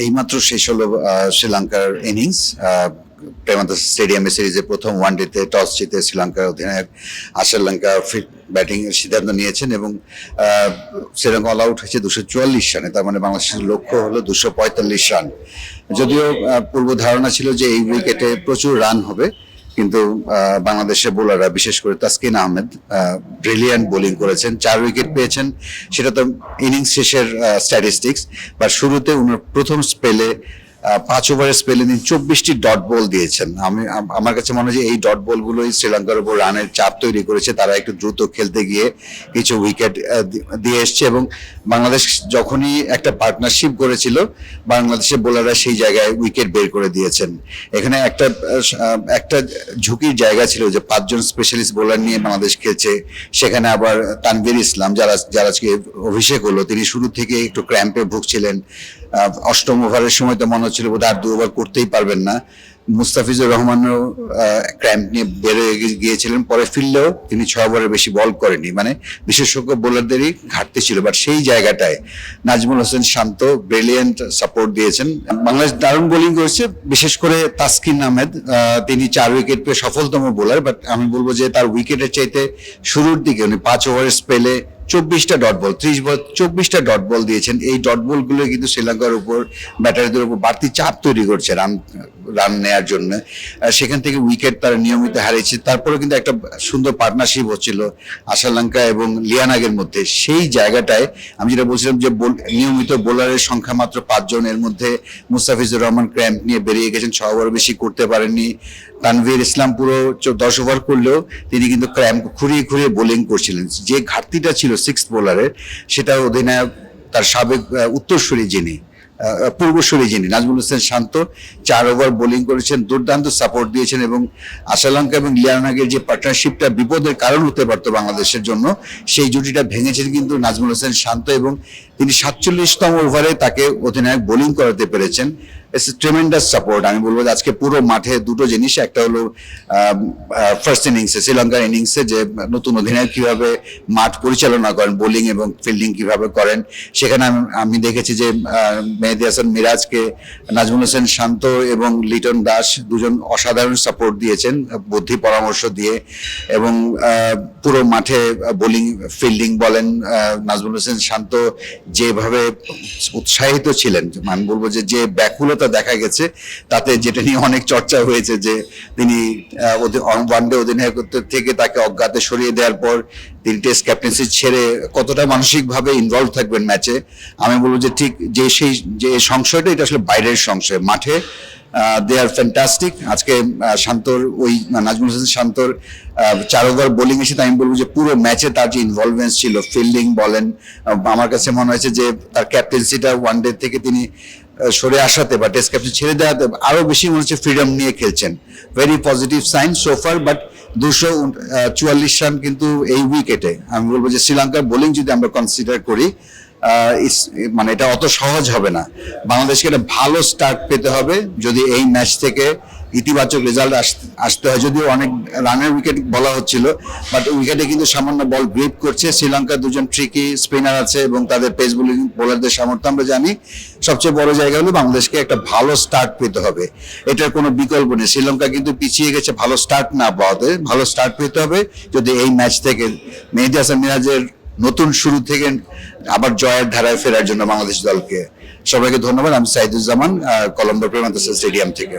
এইমাত্র শেষ হলো শ্রীলঙ্কার ইনিংস প্রেমাদাস স্টেডিয়ামে সিরিজে প্রথম ওয়ানডেতে টস জিতে শ্রীলঙ্কার অধিনায়ক আশালঙ্কা ব্যাটিং এর সিদ্ধান্ত নিয়েছেন এবং শ্রীলঙ্কা অল আউট হয়েছে দুশো চুয়াল্লিশ রানে, তার মানে বাংলাদেশের লক্ষ্য হলো দুশো পঁয়তাল্লিশ রান। যদিও পূর্ব ধারণা ছিল যে এই উইকেটে প্রচুর রান হবে কিন্তু বাংলাদেশের বোলাররা বিশেষ করে তাসকিন আহমেদ ব্রিলিয়ান্ট বোলিং করেছেন। চার উইকেট পেয়েছেন। সেটা তো ইনিংস শেষের স্ট্যাটিস্টিক্স বা শুরুতে উনার প্রথম স্পেলে পাঁচ ওভারের স্পেলে তিনি চব্বিশটি ডট বল দিয়েছেন। আমি আমার কাছে মনে হয় যে এই ডট বলগুলোই শ্রীলঙ্কার উপর রানের চাপ তৈরি করেছে। তারা একটু দ্রুত খেলতে গিয়ে কিছু উইকেট দিয়ে এসছে এবং বাংলাদেশ যখনই একটা পার্টনারশিপ করেছিল, বাংলাদেশের বোলাররা সেই জায়গায় উইকেট বের করে দিয়েছেন। এখানে একটা একটা ঝুঁকির জায়গা ছিল যে পাঁচজন স্পেশালিস্ট বোলার নিয়ে বাংলাদেশ খেলছে। সেখানে আবার তানভীর ইসলাম, যারা যারা আজকে অভিষেক হলো, তিনি শুরু থেকে একটু ক্র্যাম্পে ভুগছিলেন। অষ্টম ওভারের সময় তো মনে হচ্ছিল বোধহয় আর দু ওভার করতেই পারবেন না। মুস্তাফিজুর রহমানও ক্র্যাম্প নিয়ে বেরোয় গিয়েছিলেন। পরে ফিরলেও তিনি ছয় ওভারের বেশি বল করেনি মানে বিশেষজ্ঞ বোলারদেরই ঘাটতি ছিল। বাট সেই জায়গাটায় নাজমুল হোসেন শান্ত ব্রিলিয়েন্ট সাপোর্ট দিয়েছেন। বাংলাদেশ দারুণ বোলিং করেছে। বিশেষ করে তাসকিন আহমেদ তিনি চার উইকেট পেয়ে সফলতম বোলার বাট আমি বলব যে তার উইকেটের চাইতে শুরুর দিকে, উনি পাঁচ ওভারের স্পেলে চব্বিশটা ডট বল ত্রিশ বল চব্বিশটা ডট বল দিয়েছেন। এই ডট বলগুলো কিন্তু শ্রীলঙ্কার উপর ব্যাটারিদের উপর বাড়তি চাপ তৈরি করছে রান রান নেয়ার জন্য। সেখান থেকে উইকেট তারা নিয়মিত হারিয়েছে। তারপরে কিন্তু একটা সুন্দর পার্টনারশিপ হচ্ছিল আশালঙ্কা এবং লিয়ানাগের মধ্যে। সেই জায়গাটায় আমি যেটা বলছিলাম যে নিয়মিত বোলারের সংখ্যা মাত্র পাঁচজন এর মধ্যে মুস্তাফিজুর রহমান ক্র্যাম্প নিয়ে বেরিয়ে গেছেন। ছ ওভার বেশি করতে পারেননি। তানভীর ইসলাম পুরো দশ ওভার করলেও তিনি কিন্তু ক্র্যাম্প খুঁড়িয়ে খুঁড়িয়ে বোলিং করছিলেন। যে ঘাটতিটা ছিল সিক্স বোলারের সেটা অধিনায়ক তার সাবেক উত্তরসূরি যিনি পূর্বসূরি যিনি, নাজমুল হোসেন শান্ত, চার ওভার বোলিং করেছেন, দুর্দান্ত সাপোর্ট দিয়েছেন এবং আশালঙ্কা এবং লিয়ানাগের যে পার্টনারশিপটা বিপদের কারণ হতে পারতো বাংলাদেশের জন্য, সেই জুটিটা ভেঙেছেন কিন্তু নাজমুল হোসেন শান্ত এবং তিনি সাতচল্লিশতম ওভারে তাকে অধিনায়ক বোলিং করাতে পেরেছেন। ট্রেমেন্ডাস সাপোর্ট আমি বলব আজকে পুরো মাঠে দুটো জিনিস, একটা হলো ফার্স্ট ইনিংসে শ্রীলঙ্কার ইনিংসে যে নতুন অধিনায়ক কীভাবে মাঠ পরিচালনা করেন বোলিং এবং ফিল্ডিং কীভাবে করেন, সেখানে আমি দেখেছি যে মেহেদি হাসান মিরাজকে, নাজমুল হোসেন শান্ত এবং লিটন দাস দুজন অসাধারণ সাপোর্ট দিয়েছেন, বুদ্ধি পরামর্শ দিয়ে এবং পুরো মাঠে বোলিং ফিল্ডিং বলেন নাজমুল হোসেন শান্ত যেভাবে উৎসাহিত ছিলেন, আমি বলব যে যে ব্যাকুলতা দেখা গেছে। তাতে যেটা নিয়ে অনেক চর্চা হয়েছে যে তিনি ওয়ানডে অধিনায়কত্ব থেকে তাকে অজ্ঞাতে সরিয়ে দেওয়ার পর তিনি টেস্ট ক্যাপ্টেন্সি ছেড়ে কতটা মানসিকভাবে ইনভলভ থাকবেন ম্যাচে আমি বলব যে ঠিক যে সেই, যে সংশয়টা, এটা আসলে বাইরের সংশয়। মাঠে দে আর ফ্যান্টাস্টিক আজকে শান্তর ওই, নাজমুল হোসেন শান্তর চার ওভার বোলিং এসে আমি বলব যে পুরো ম্যাচে তার যে ইনভলভমেন্স ছিল ফিল্ডিং বলেন আমার কাছে মনে হয়েছে যে তার ক্যাপ্টেন্সিটা ওয়ান ডে থেকে তিনি সরে আসাতে বা টেস্ট ক্যাপ্টেন ছেড়ে দেওয়াতে আরও বেশি মনে হচ্ছে ফ্রিডম নিয়ে খেলছেন। Very positive sign so far but দুশো চুয়াল্লিশ রান কিন্তু এই উইকেটে আমি বলব যে শ্রীলঙ্কার বোলিং যদি আমরা কনসিডার করি মানে এটা অত সহজ হবে না। বাংলাদেশকে একটা ভালো স্টার্ট পেতে হবে যদি এই ম্যাচ থেকে ইতিবাচক রেজাল্ট আসতে হয়। যদিও অনেক রানের উইকেট বলা হচ্ছিল বাট উইকেটে কিন্তু সামান্য বল গ্রিপ করছে। শ্রীলঙ্কার দুজন ট্রিকি স্পিনার আছে এবং তাদের পেস বোলিং বোলারদের সামর্থ্য আমরা জানি। সবচেয়ে বড় জায়গা হলো বাংলাদেশকে একটা ভালো স্টার্ট পেতে হবে। এটার কোনো বিকল্প নেই। শ্রীলঙ্কা কিন্তু পিছিয়ে গেছে ভালো স্টার্ট না পাওয়াতে। ভালো স্টার্ট পেতে হবে যদি এই ম্যাচ থেকে মেহেদি হাসান মিরাজের নতুন শুরু থেকে আবার জয়ের ধারায় ফেরার জন্য বাংলাদেশ দলকে। সবাইকে ধন্যবাদ। আমি সাইদুজ্জামান কলম্বো প্রেমাদাস স্টেডিয়াম থেকে।